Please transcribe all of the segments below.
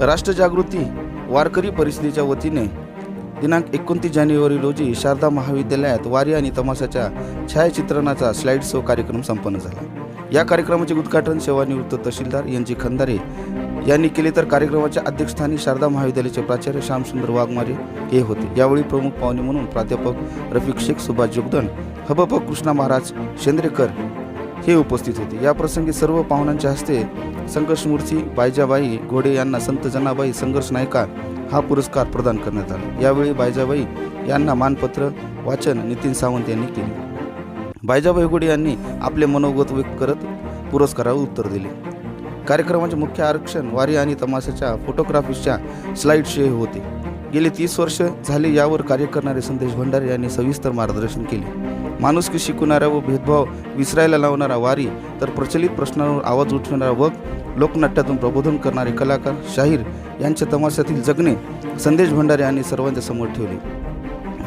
राष्ट्रजागृती वारकरी परिषदेच्या वतीने दिनांक एकोणतीस जानेवारी रोजी शारदा महाविद्यालयात वारी आणि तमाशाच्या छायाचित्रणाचा स्लाइड शो कार्यक्रम संपन्न झाला. या कार्यक्रमाचे उद्घाटन सेवानिवृत्त तहसीलदार यांची खंदारे यांनी केले. तर कार्यक्रमाच्या अध्यक्षस्थानी शारदा महाविद्यालयाचे प्राचार्य श्यामसुंदर वाघमारे हे होते. यावेळी प्रमुख पाहुणे म्हणून प्राध्यापक रफिक शेख सुभाष जोगदन हबप कृष्णा महाराज शेंद्रेकर हे उपस्थित होते. या प्रसंगी सर्व पाहुण्यांच्या हस्ते संघर्षमूर्ती बायजाबाई घोडे यांना संत जनाबाई संघर्ष नायिका हा पुरस्कार प्रदान करण्यात आला. यावेळी बायजाबाई यांना मानपत्र वाचन नितीन सावंत यांनी केले. बायजाबाई घोडे यांनी आपले मनोगत व्यक्त करत पुरस्कारावर उत्तर दिले. कार्यक्रमाचे मुख्य आरक्षण वारी आणि तमाशाच्या फोटोग्राफीच्या स्लाइड शो होते. गेले तीस वर्ष झाले यावर कार्य करणारे संदेश भंडारे यांनी सविस्तर मार्गदर्शन केले. माणुसकी शिकवणारा व भेदभाव विसरायला लावणारा वारी तर प्रचलित प्रश्नांवर आवाज उठवणारा व लोकनाट्यातून प्रबोधन करणारे कलाकार शाहीर यांच्या तमाशातील जगणे संदेश भंडारे यांनी सर्वांच्या समोर ठेवले.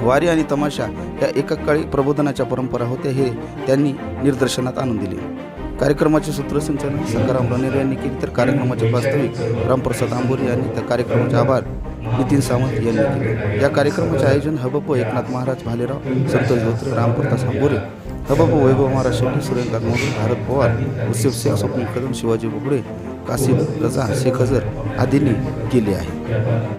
वारी आणि तमाशा या एकाकाळी प्रबोधनाच्या परंपरा होत्या हे त्यांनी निदर्शनात आणून दिले. कार्यक्रमाचे सूत्रसंचालन संग्राम रणेरे यांनी केले तर कार्यक्रमाचे वास्तविक रामप्रसाद आंबोरे यांनी तर कार्यक्रमाचे आभार. नितीन सावंत यांनी केले या कार्यक्रमाचे आयोजन हबप एकनाथ महाराज भालेराव संतोष धोत्रे रामप्रताप आंबोरे हबप वैभव महाराज शेट्टी सुरेंद्र मोहन भारत पवार युसेफ शेख कदम शिवाजी बुगडे कासिम रजा शेख हजर आदींनी केले आहे.